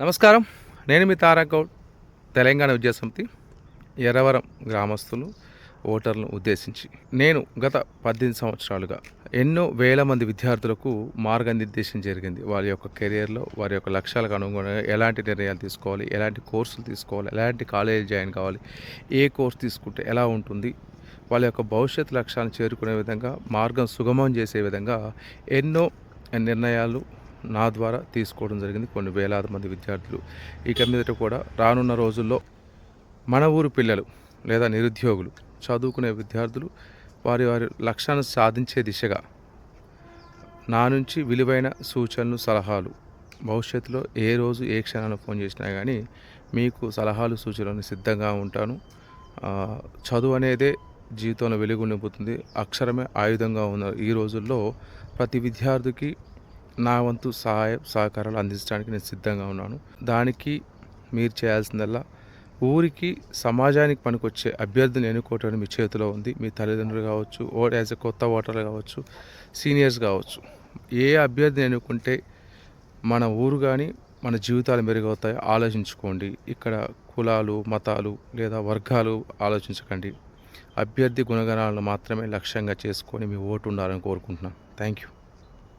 నమస్కారం. నేను మీ తారక్ గౌడ్. తెలంగాణ విద్యాసమితి ఎర్రవరం గ్రామస్తులు ఓటర్లను ఉద్దేశించి నేను గత పద్దెనిమిది సంవత్సరాలుగా ఎన్నో వేల మంది విద్యార్థులకు మార్గనిర్దేశం జరిగింది. వారి యొక్క కెరియర్లో వారి యొక్క లక్ష్యాలకు అనుగుణంగా ఎలాంటి నిర్ణయాలు తీసుకోవాలి ఎలాంటి కోర్సులు తీసుకోవాలి ఎలాంటి కాలేజీ జాయిన్ కావాలి ఏ కోర్స్ తీసుకుంటే ఎలా ఉంటుంది వాళ్ళ యొక్క భవిష్యత్ లక్ష్యాలను చేరుకునే విధంగా మార్గం సుగమం చేసే విధంగా ఎన్నో నిర్ణయాలు నా ద్వారా తీసుకోవడం జరిగింది. కొన్ని వేలాది మంది విద్యార్థులు. ఇక మీదట కూడా రానున్న రోజుల్లో మన ఊరు పిల్లలు లేదా నిరుద్యోగులు చదువుకునే విద్యార్థులు వారి వారి లక్ష్యాన్ని సాధించే దిశగా నా నుంచి విలువైన సూచనలు సలహాలు భవిష్యత్తులో ఏ రోజు ఏ క్షణాన్ని ఫోన్ చేసినా కానీ మీకు సలహాలు సూచనలు సిద్ధంగా ఉంటాను. చదువు అనేదే జీవితంలో వెలుగు నింపుతుంది. అక్షరమే ఆయుధంగా ఉన్న ఈ రోజుల్లో ప్రతి విద్యార్థికి నా వంతు సహాయ సహకారాలు అందించడానికి నేను సిద్ధంగా ఉన్నాను. దానికి మీరు చేయాల్సిందల్లా ఊరికి సమాజానికి పనికొచ్చే అభ్యర్థిని ఎన్నుకోవటం మీ చేతిలో ఉంది. మీ తల్లిదండ్రులు కావచ్చు ఓ యాజ్ ఎ కొత్త ఓటర్లు కావచ్చు సీనియర్స్ కావచ్చు. ఏ అభ్యర్థిని ఎన్నుకుంటే మన ఊరు కానీ మన జీవితాలు మెరుగవుతాయో ఆలోచించుకోండి. ఇక్కడ కులాలు మతాలు లేదా వర్గాలు ఆలోచించకండి. అభ్యర్థి గుణగణాలను మాత్రమే లక్ష్యంగా చేసుకొని మీ ఓటు ఉండాలని కోరుకుంటున్నాను. Thank you